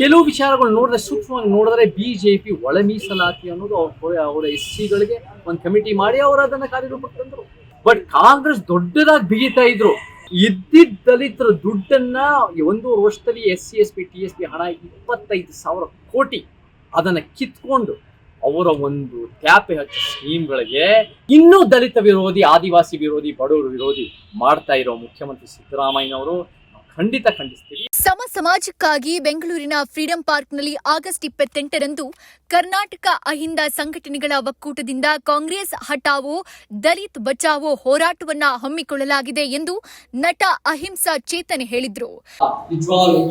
ಕೆಲವು ವಿಚಾರಗಳು ನೋಡಿದ್ರೆ ಸೂಕ್ಷ್ಮವಾಗಿ ನೋಡಿದ್ರೆ ಬಿ ಜೆ ಪಿ ಒಳ ಮೀಸಲಾತಿ ಅನ್ನೋದು ಅವ್ರ ಅವರ ಎಸ್ ಸಿಗಳಿಗೆ ಒಂದು ಕಮಿಟಿ ಮಾಡಿ ಅವರು ಅದನ್ನ ಕಾರ್ಯರೂಪಕ್ಕೆ ತಂದರು. ಬಟ್ ಕಾಂಗ್ರೆಸ್ ದೊಡ್ಡದಾಗಿ ಬಿಗಿತಾ ಇದ್ರು. ಇದ್ದಿದ್ದ ದಲಿತರ ದುಡ್ಡನ್ನ ಒಂದೂವರೆ ವರ್ಷದಲ್ಲಿ S C, S P, T S P ಹಣ ಇಪ್ಪತ್ತೈದು ಸಾವಿರ ಕೋಟಿ ಅದನ್ನ ಕಿತ್ಕೊಂಡು ಅವರ ಒಂದು ಟ್ಯಾಪೆ ಹಚ್ಚ ಸ್ಕೀಮ್ಗಳಿಗೆ ಇನ್ನೂ ದಲಿತ ವಿರೋಧಿ, ಆದಿವಾಸಿ ವಿರೋಧಿ, ಬಡವರು ವಿರೋಧಿ ಮಾಡ್ತಾ ಇರೋ ಮುಖ್ಯಮಂತ್ರಿ ಸಿದ್ದರಾಮಯ್ಯನವರು ನಾವು ಖಂಡಿತ ಖಂಡಿಸ್ತೀವಿ. ಸಮ ಸಮಾಜಕ್ಕಾಗಿ ಬೆಂಗಳೂರಿನ ಫ್ರೀಡಂ ಪಾರ್ಕ್ನಲ್ಲಿ ಆಗಸ್ಟ್ ಇಪ್ಪತ್ತೆಂಟರಂದು ಕರ್ನಾಟಕ ಅಹಿಂದ ಸಂಘಟನೆಗಳ ಒಕ್ಕೂಟದಿಂದ ಕಾಂಗ್ರೆಸ್ ಹಟಾವೋ ದಲಿತ್ ಬಚಾವೋ ಹೋರಾಟವನ್ನ ಹಮ್ಮಿಕೊಳ್ಳಲಾಗಿದೆ ಎಂದು ನಟ ಅಹಿಂಸಾ ಚೇತನ್ ಹೇಳಿದ್ರು.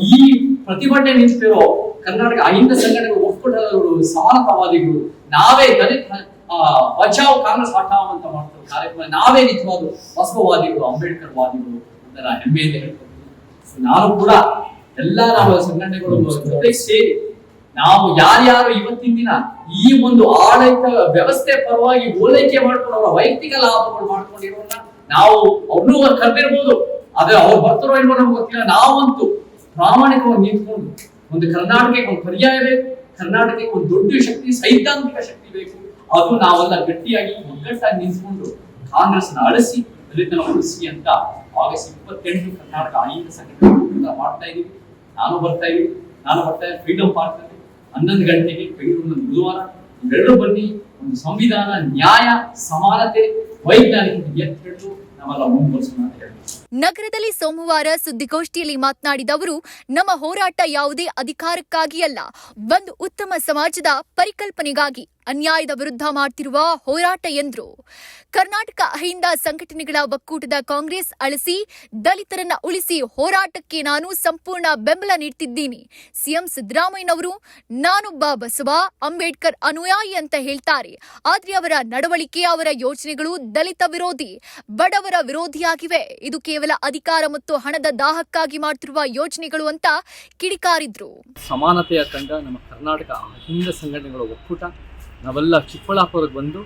ಈ ಪ್ರತಿಭಟನೆ ನಿಂತಿರೋ ಕರ್ನಾಟಕ ಅಹಿಂದ ಸಂಘಟನೆಗಳ ಒಕ್ಕೂಟದವರು ಸಮಾನತಾವಾದಿಗಳು ನಾವೇ ದಲಿತ ಬಚಾವ್ ಕಾಂಗ್ರೆಸ್ ಹಠಾವ್ ಅಂತ ಮಾಡ್ತಾರೆ ಕಾರ್ಯಕ್ರಮ ನಾವೇ ನಿಜವಾದ ಬಸವವಾದಿಗಳು ಅಂಬೇಡ್ಕರ್ ವಾದಿಗಳು ಅಂತ ಹೆಮ್ಮೆಯಿಂದ ಹೇಳ್ತೀನಿ So, ನಾನು ಕೂಡ ಎಲ್ಲ ನಾವು ಸಂಘಟನೆಗಳು ಜೊತೆ ಸೇರಿ ನಾವು ಯಾರ್ಯಾರು ಇವತ್ತಿನ ದಿನ ಈ ಒಂದು ಆಡಳಿತ ವ್ಯವಸ್ಥೆ ಪರವಾಗಿ ಓಲೈಕೆ ಮಾಡ್ಕೊಂಡು ಅವರ ವೈಯಕ್ತಿಕ ಲಾಭಗಳು ಮಾಡ್ಕೊಂಡಿರೋನ್ನ ನಾವು ಅವ್ರನ್ನೂ ಕರೆದಿರ್ಬೋದು. ಆದ್ರೆ ಅವ್ರು ಬರ್ತಾರೋ ಇಲ್ವೋ ನಮ್ಗೆ ಗೊತ್ತಿಲ್ಲ. ನಾವಂತೂ ಪ್ರಾಮಾಣಿಕವಾಗಿ ನಿಂತ್ಕೊಂಡು ಒಂದು ಕರ್ನಾಟಕಕ್ಕೆ ಒಂದು ಪರ್ಯಾಯ ಬೇಕು. ಕರ್ನಾಟಕಕ್ಕೆ ಒಂದು ದೊಡ್ಡ ಶಕ್ತಿ, ಸೈದ್ಧಾಂತಿಕ ಶಕ್ತಿ ಬೇಕು. ಅದು ನಾವೆಲ್ಲ ಗಟ್ಟಿಯಾಗಿ ಒಗ್ಗಟ್ಟಾಗಿ ನಿಂತ್ಕೊಂಡು ಕಾಂಗ್ರೆಸ್ ಅಳಿಸಿ ದಲಿತನ ಅಂತ ಆಗಸ್ಟ್ ಇಪ್ಪತ್ತೆಂಟು ಕರ್ನಾಟಕ ಅಹಿಂದ ಸಂಘಟನೆ ಮಾಡ್ತಾ ಇದೀವಿ ನಾನು ಬರ್ತಾ ಇದೀವಿ ನಾನು ಬರ್ತಾ ಇದ್ದೀನಿ ಫ್ರೀಡಮ್ ಪಾರ್ಕ್ ಅಲ್ಲಿ. ಹನ್ನೊಂದು ಗಂಟೆಗೆ ಬೆಂಗಳೂರಿನ ಬುಧವಾರ ಎಲ್ಲರೂ ಬನ್ನಿ, ಒಂದು ಸಂವಿಧಾನ, ನ್ಯಾಯ, ಸಮಾನತೆ, ವೈಜ್ಞಾನಿಕ ಎತ್ತಿಟ್ಟು ನಾವೆಲ್ಲ ಮುಂದುವರಿಸೋಣ ಅಂತ ಹೇಳ್ತೀವಿ ನಗರದಲ್ಲಿ ಸೋಮವಾರ ಸುದ್ದಿಗೋಷ್ಠಿಯಲ್ಲಿ ಮಾತನಾಡಿದ ಅವರು, ನಮ್ಮ ಹೋರಾಟ ಯಾವುದೇ ಅಧಿಕಾರಕ್ಕಾಗಿ ಅಲ್ಲ, ಒಂದು ಉತ್ತಮ ಸಮಾಜದ ಪರಿಕಲ್ಪನೆಗಾಗಿ ಅನ್ಯಾಯದ ವಿರುದ್ಧ ಮಾಡ್ತಿರುವ ಹೋರಾಟ ಎಂದರು ಕರ್ನಾಟಕ ಅಹಿಂದ ಸಂಘಟನೆಗಳ ಒಕ್ಕೂಟದ ಕಾಂಗ್ರೆಸ್ ಅಳಿಸಿ, ದಲಿತರನ್ನ ಉಳಿಸಿ ಹೋರಾಟಕ್ಕೆ ನಾನು ಸಂಪೂರ್ಣ ಬೆಂಬಲ ನೀಡ್ತಿದ್ದೀನಿ. ಸಿಎಂ ಸಿದ್ದರಾಮಯ್ಯನವರು, ನಾನೊಬ್ಬ ಬಸವ ಅಂಬೇಡ್ಕರ್ ಅನುಯಾಯಿ ಅಂತ ಹೇಳ್ತಾರೆ. ಆದ್ರೆ ಅವರ ನಡವಳಿಕೆ, ಅವರ ಯೋಜನೆಗಳು ದಲಿತ ವಿರೋಧಿ, ಬಡವರ ವಿರೋಧಿಯಾಗಿವೆ. ಇದು ಕೇವಲ ಅಧಿಕಾರ ಮತ್ತು ಹಣದ ದಾಹಕ್ಕಾಗಿ ಮಾಡ್ತಿರುವ ಯೋಜನೆಗಳು ಅಂತ ಕಿಡಿಕಾರಿದ್ರು. ಸಮಾನತೆಯ ತಂಡ ನಮ್ಮ ಕರ್ನಾಟಕ ಅಹಿಂದ ಸಂಘಟನೆಗಳ ಒಕ್ಕೂಟ. ನಾವೆಲ್ಲ ಚಿಕ್ಕಬಳ್ಳಾಪುರಕ್ಕೆ ಬಂದು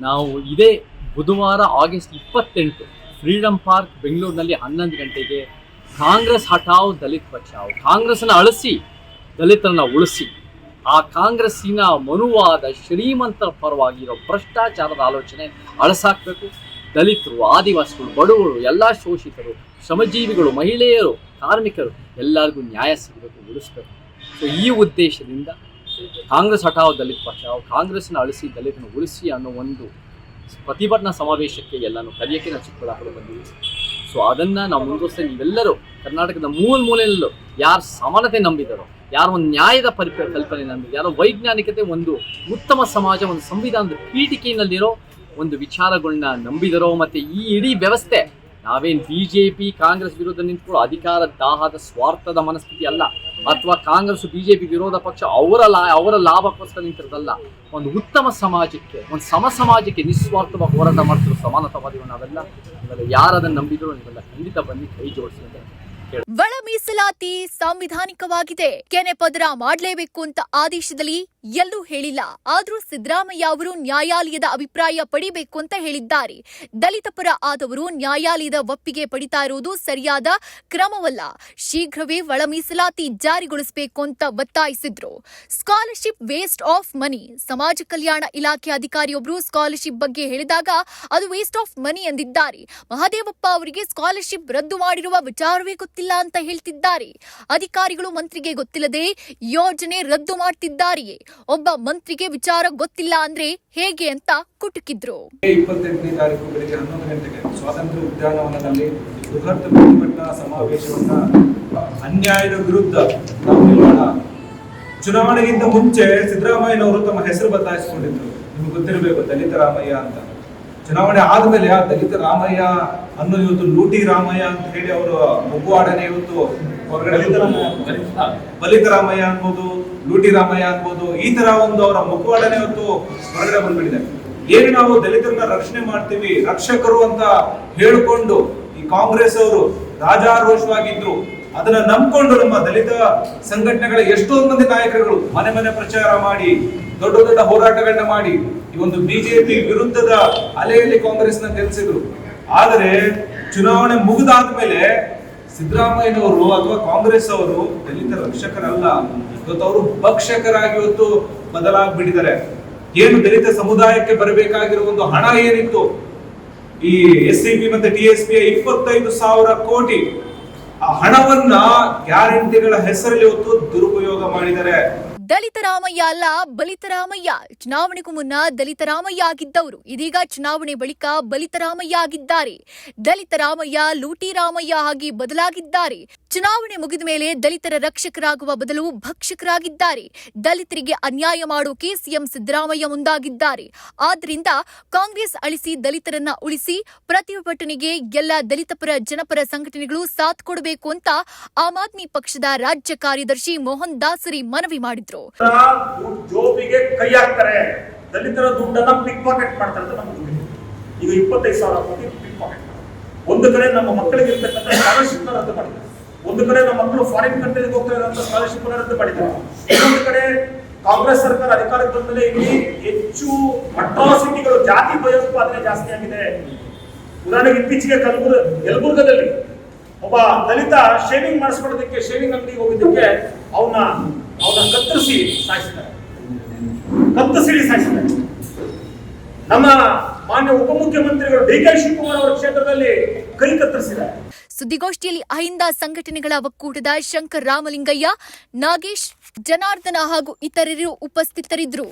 ನಾವು ಇದೇ ಬುಧವಾರ ಆಗಸ್ಟ್ ಇಪ್ಪತ್ತೆಂಟು ಫ್ರೀಡಂ ಪಾರ್ಕ್ ಬೆಂಗಳೂರಿನಲ್ಲಿ ಹನ್ನೊಂದು ಗಂಟೆಗೆ ಕಾಂಗ್ರೆಸ್ ಹಠಾವ್ ದಲಿತ್ ಬಚಾವ್ ಕಾಂಗ್ರೆಸ್ನ ಅಳಿಸಿ, ದಲಿತರನ್ನ ಉಳಿಸಿ, ಆ ಕಾಂಗ್ರೆಸ್ಸಿನ ಮನುವಾದ ಶ್ರೀಮಂತರ ಪರವಾಗಿರೋ ಭ್ರಷ್ಟಾಚಾರದ ಆಲೋಚನೆ ಅಳಸಾಕಬೇಕು. ದಲಿತರು, ಆದಿವಾಸಿಗಳು, ಬಡವರು, ಎಲ್ಲ ಶೋಷಿತರು, ಶ್ರಮಜೀವಿಗಳು, ಮಹಿಳೆಯರು, ಕಾರ್ಮಿಕರು ಎಲ್ಲರಿಗೂ ನ್ಯಾಯ ಸಿಗಬೇಕು, ಉಳಿಸ್ಬೇಕು. ಸೊ ಈ ಉದ್ದೇಶದಿಂದ ಕಾಂಗ್ರೆಸ್ ಹಠಾವ್ ದಲಿತ ಪಕ್ಷ, ಕಾಂಗ್ರೆಸ್ನ ಅಳಿಸಿ ದಲಿತನ ಉಳಿಸಿ ಅನ್ನೋ ಒಂದು ಪ್ರತಿಭಟನಾ ಸಮಾವೇಶಕ್ಕೆ ಎಲ್ಲನೂ ಕರೆಯೋಕ್ಕೆ ನಾವು ಚಿಕ್ಕಬಳ್ಳಾಪುರ ಬಂದಿವಿ ಸೊ ಅದನ್ನ ನಾವು ಮುಂದುವರಿಸಿ, ನೀವೆಲ್ಲರೂ ಕರ್ನಾಟಕದ ಮೂಲ ಮೂಲೆಯಲ್ಲೂ ಯಾರು ಸಮಾನತೆ ನಂಬಿದರೋ, ಯಾರು ಒಂದು ನ್ಯಾಯದ ಪರಿ ಕಲ್ಪನೆ ನಂಬಿದ್ರು, ಯಾರೋ ವೈಜ್ಞಾನಿಕತೆ ಒಂದು ಉತ್ತಮ ಸಮಾಜ, ಒಂದು ಸಂವಿಧಾನದ ಪೀಠಿಕೆಯಲ್ಲಿರೋ ಒಂದು ವಿಚಾರಗಳನ್ನ ನಂಬಿದರೋ, ಮತ್ತೆ ಈ ಇಡೀ ವ್ಯವಸ್ಥೆ ನಾವೇನ್ ಪಿ ಕಾಂಗ್ರೆಸ್ ವಿರುದ್ಧ ನಿಂತ್ಕೊಳ್ಳೋ ಅಧಿಕಾರ, ದಾಹದ ಸ್ವಾರ್ಥದ ಮನಸ್ಥಿತಿ ಅಲ್ಲ ಅಥವಾ ಕಾಂಗ್ರೆಸ್ ಪಿ ವಿರೋಧ ಪಕ್ಷ ಅವರ ಲಾ, ಅವರ ಲಾಭಕ್ಕೋಸ್ಕರ ನಿಂತಿರೋದಲ್ಲ. ಒಂದು ಉತ್ತಮ ಸಮಾಜಕ್ಕೆ, ಒಂದು ಸಮ ಸಮಾಜಕ್ಕೆ ನಿಸ್ವಾರ್ಥವಾಗಿ ಹೋರಾಟ ಮಾಡ್ತಿರೋ ಸಮಾನತಾವಾದಿಗಳು ನಾವೆಲ್ಲ. ಇವೆಲ್ಲ ಯಾರದನ್ನು ನಂಬಿದ್ರು ನೀವೆಲ್ಲ ಖಂಡಿತ ಬನ್ನಿ, ಕೈ ಜೋಡಿಸಿ ಅಂತ. ಒಳ ಮೀಸಲಾತಿ ಸಾಂವಿಧಾನಿಕವಾಗಿದೆ. ಕೆನೆ ಪದರ ಮಾಡಲೇಬೇಕು ಅಂತ ಆದೇಶದಲ್ಲಿ ಎಲ್ಲೂ ಹೇಳಿಲ್ಲ. ಆದರೂ ಸಿದ್ದರಾಮಯ್ಯ ಅವರು ನ್ಯಾಯಾಲಯದ ಅಭಿಪ್ರಾಯ ಪಡಿಬೇಕು ಅಂತ ಹೇಳಿದ್ದಾರೆ. ದಲಿತ ಪರ ಆದವರು ನ್ಯಾಯಾಲಯದ ಒಪ್ಪಿಗೆ ಪಡಿತಾ ಇರುವುದು ಸರಿಯಾದ ಕ್ರಮವಲ್ಲ. ಶೀಘ್ರವೇ ಒಳ ಮೀಸಲಾತಿ ಜಾರಿಗೊಳಿಸಬೇಕು ಅಂತ ಒತ್ತಾಯಿಸಿದ್ರು. ಸ್ಕಾಲರ್ಶಿಪ್ ವೇಸ್ಟ್ ಆಫ್ ಮನಿ, ಸಮಾಜ ಕಲ್ಯಾಣ ಇಲಾಖೆ ಅಧಿಕಾರಿಯೊಬ್ಬರು ಸ್ಕಾಲರ್ಶಿಪ್ ಬಗ್ಗೆ ಹೇಳಿದಾಗ ಅದು ವೇಸ್ಟ್ ಆಫ್ ಮನಿ ಎಂದಿದ್ದಾರೆ. ಮಹದೇವಪ್ಪ ಅವರಿಗೆ ಸ್ಕಾಲರ್ಶಿಪ್ ರದ್ದು ಮಾಡಿರುವ ವಿಚಾರವೇ ಗೊತ್ತಿಲ್ಲ ಅಂತ ಹೇಳ್ತಿದ್ದಾರೆ. ಅಧಿಕಾರಿಗಳು ಮಂತ್ರಿಗೆ ಗೊತ್ತಿಲ್ಲದೆ ಯೋಜನೆ ರದ್ದು ಮಾಡ್ತಿದ್ದಾರೆಯೇ? ಒಬ್ಬ ಮಂತ್ರಿಗೆ ವಿಚಾರ ಗೊತ್ತಿಲ್ಲ ಅಂದ್ರೆ ಹೇಗೆ ಅಂತ ಕುಟುಕಿದ್ರು. ಇಪ್ಪತ್ತೆಂಟನೇ ತಾರೀಕು ಬೆಳಿಗ್ಗೆ ಹನ್ನೊಂದು ಗಂಟೆಗೆ ಸ್ವಾತಂತ್ರ್ಯ ಉದ್ಯಾನವನದಲ್ಲಿ ಬೃಹತ್ ಪ್ರತಿಭಟನಾ ಸಮಾವೇಶವನ್ನ ಅನ್ಯಾಯದ ವಿರುದ್ಧ ನಾವು ನಿಲ್ಲೋಣ ಚುನಾವಣೆಗಿಂತ ಮುಂಚೆ ಸಿದ್ದರಾಮಯ್ಯನವರು ತಮ್ಮ ಹೆಸರು ಬದಲಾಯಿಸಿಕೊಂಡಿದ್ರು ನಿಮ್ಗೆ ಗೊತ್ತಿರಬೇಕು ದಲಿತ ರಾಮಯ್ಯ ಅಂತ. ಚುನಾವಣೆ ಆದಮೇಲೆ ಆ ದಲಿತ ರಾಮಯ್ಯ ಅನ್ನೋ ಇವತ್ತು ಲೂಟಿ ರಾಮಯ್ಯ ಅಂತ ಹೇಳಿ ಅವರು ಮಗುವಾಡನೆ ಇವತ್ತು ಹೊರಗಡೆ ಬಲಿತ ರಾಮಯ್ಯ ಅನ್ಬೋದು ಲೂಟಿ ರಾಮಯ್ಯ ಆಗ್ಬೋದು, ಈ ತರ ಒಂದು ಅವರ ಮುಖವಾಡನೆ ಇವತ್ತು ಹೊರಗಡೆ ಬಂದ್ಬಿಟ್ಟಿದೆ. ಏನು ನಾವು ದಲಿತರನ್ನ ರಕ್ಷಣೆ ಮಾಡ್ತೀವಿ, ರಕ್ಷಕರು ಅಂತ ಹೇಳಿಕೊಂಡು ಈ ಕಾಂಗ್ರೆಸ್ ಅವರು ರಾಜಾರೋಷವಾಗಿದ್ರು, ಅದನ್ನ ನಂಬಿಕೊಂಡು ನಮ್ಮ ದಲಿತ ಸಂಘಟನೆಗಳ ಎಷ್ಟೋ ಮಂದಿ ನಾಯಕರುಗಳು ಮನೆ ಮನೆ ಪ್ರಚಾರ ಮಾಡಿ, ದೊಡ್ಡ ದೊಡ್ಡ ಹೋರಾಟಗಳನ್ನ ಮಾಡಿ, ಈ ಒಂದು ಬಿಜೆಪಿ ವಿರುದ್ಧದ ಅಲೆಯಲ್ಲಿ ಕಾಂಗ್ರೆಸ್ನ ಗೆಲ್ಸಿದ್ರು. ಆದರೆ, ಚುನಾವಣೆ ಮುಗಿದಾದ್ಮೇಲೆ ಸಿದ್ದರಾಮಯ್ಯನವರು ಅಥವಾ ಕಾಂಗ್ರೆಸ್ ಅವರು ದಲಿತ ರಕ್ಷಕರಲ್ಲ, ಇವತ್ತು ಅವರು ಭಕ್ಷಕರಾಗಿ ಇವತ್ತು ಬದಲಾಗ್ಬಿಟ್ಟಿದ್ದಾರೆ. ಏನು ದಲಿತ ಸಮುದಾಯಕ್ಕೆ ಬರಬೇಕಾಗಿರೋ ಒಂದು ಹಣ ಏನಿತ್ತು? ಈ ಎಸ್ ಸಿ ಪಿ ಮತ್ತೆ ಟಿ ಎಸ್ ಪಿ ಇಪ್ಪತ್ತೈದು ಸಾವಿರ ಕೋಟಿ. ಆ ಹಣವನ್ನ ಗ್ಯಾರಂಟಿಗಳ ಹೆಸರಲ್ಲಿ ಇವತ್ತು ದುರುಪಯೋಗ ಮಾಡಿದ್ದಾರೆ. ದಲಿತ ರಾಮಯ್ಯ ಅಲ್ಲ, ಬಲಿತ ರಾಮಯ್ಯ. ಚುನಾವಣೆಗೂ ಮುನ್ನ ದಲಿತ ರಾಮಯ್ಯ ಆಗಿದ್ದವರು. ಇದೀಗ ಚುನಾವಣೆ ಬಳಿಕ ಬಲಿತ ರಾಮಯ್ಯ ಆಗಿದ್ದಾರೆ. ದಲಿತ ರಾಮಯ್ಯ, ಲೂಟಿ ರಾಮಯ್ಯ ಆಗಿ ಬದಲಾಗಿದ್ದಾರೆ. ಚುನಾವಣೆ ಮುಗಿದ ಮೇಲೆ ದಲಿತರ ರಕ್ಷಕರಾಗುವ ಬದಲು ಭಕ್ಷಕರಾಗಿದ್ದಾರೆ. ದಲಿತರಿಗೆ ಅನ್ಯಾಯ ಮಾಡೋಕೆ ಸಿಎಂ ಸಿದ್ದರಾಮಯ್ಯ ಮುಂದಾಗಿದ್ದಾರೆ. ಆದ್ದರಿಂದ ಕಾಂಗ್ರೆಸ್ ಅಳಿಸಿ ದಲಿತರನ್ನ ಉಳಿಸಿ ಪ್ರತಿಭಟನೆಗೆ ಎಲ್ಲ ದಲಿತಪರ ಜನಪರ ಸಂಘಟನೆಗಳು ಸಾಥ್ ಕೊಡಬೇಕು ಅಂತ ಆಮ್ ಆದ್ಮಿ ಪಕ್ಷದ ರಾಜ್ಯ ಕಾರ್ಯದರ್ಶಿ ಮೋಹನ್ ದಾಸರಿ ಮನವಿ ಮಾಡಿದ್ರು. ದುಡ್ಡು ಜೋಬಿಗೆ ಕೈ ಹಾಕ್ತಾರೆ. ದಲಿತರ ದುಡ್ಡನ್ನ ಪಿಕ್ ಪಾಕೆಟ್ ಮಾಡ್ತಾರೆ ಅಂತ ನಮ್ಗೆ ಗೊತ್ತಿದೆ ಈಗ ಇಪ್ಪತ್ತೈದು ಸಾವಿರ ಕೋಟಿ ಪಿಕ್ ಪಾಕೆಟ್ ಒಂದು ಕಡೆ ನಮ್ಮ ಮಕ್ಕಳಿಗೆ ಇರ್ತಕ್ಕಂಥ ಸ್ಕಾಲರ್ಶಿಪ್ ರದ್ದು ಮಾಡಿದ್ದಾರೆ ಒಂದು ಕಡೆ ನಮ್ಮ ಮಕ್ಕಳು ಫಾರಿನ್ ಕಂಟ್ರಿಗೆ ಹೋಗ್ತಾ ಇರುವಂತ ಸ್ಕಾಲರ್ಶಿಪ್ ರದ್ದು ಮಾಡಿದ್ದಾರೆ ಇನ್ನೊಂದು ಕಡೆ ಕಾಂಗ್ರೆಸ್ ಸರ್ಕಾರ ಅಧಿಕಾರಕ್ಕೆ ಬಂದಮೇಲೆ ಇಲ್ಲಿ ಹೆಚ್ಚು ಅಟ್ರಾಸಿಟಿಗಳು, ಜಾತಿ ಭಯೋತ್ಪಾದನೆ ಜಾಸ್ತಿ ಆಗಿದೆ. ಉದಾಹರಣೆಗೆ ಇತ್ತೀಚೆಗೆ ಕಲಬುರ ಯಲಬುರ್ಗದಲ್ಲಿ ಒಬ್ಬ ದಲಿತ ಶೇವಿಂಗ್ ಮಾಡಿಸ್ಕೊಳ್ಳೋದಕ್ಕೆ ಶೇವಿಂಗ್ ಅಂಗಡಿಗೆ ಹೋಗಿದ್ದಕ್ಕೆ ಅವನ ಅವನ ಕತ್ತರಿಸಿ ಸಾಯಿಸಿದ್ದಾರೆ ಕತ್ತರಿಸಿ ಸಾಯಿಸಿದ್ದಾರೆ ನಮ್ಮ ಮಾನ್ಯ ಉಪಮುಖ್ಯಮಂತ್ರಿಗಳು ಡಿ ಕೆ ಶಿವಕುಮಾರ್ ಅವರ ಕ್ಷೇತ್ರದಲ್ಲಿ ಕೈ ಕತ್ತರಿಸಿದ್ದಾರೆ. ಸುದ್ದಿಗೋಷ್ಠಿಯಲ್ಲಿ ಅಹಿಂದ ಸಂಘಟನೆಗಳ ಒಕ್ಕೂಟದ ಶಂಕರ್ ರಾಮಲಿಂಗಯ್ಯ, ನಾಗೇಶ್ ಜನಾರ್ದನ ಹಾಗೂ ಇತರರು ಉಪಸ್ಥಿತರಿದ್ದರು.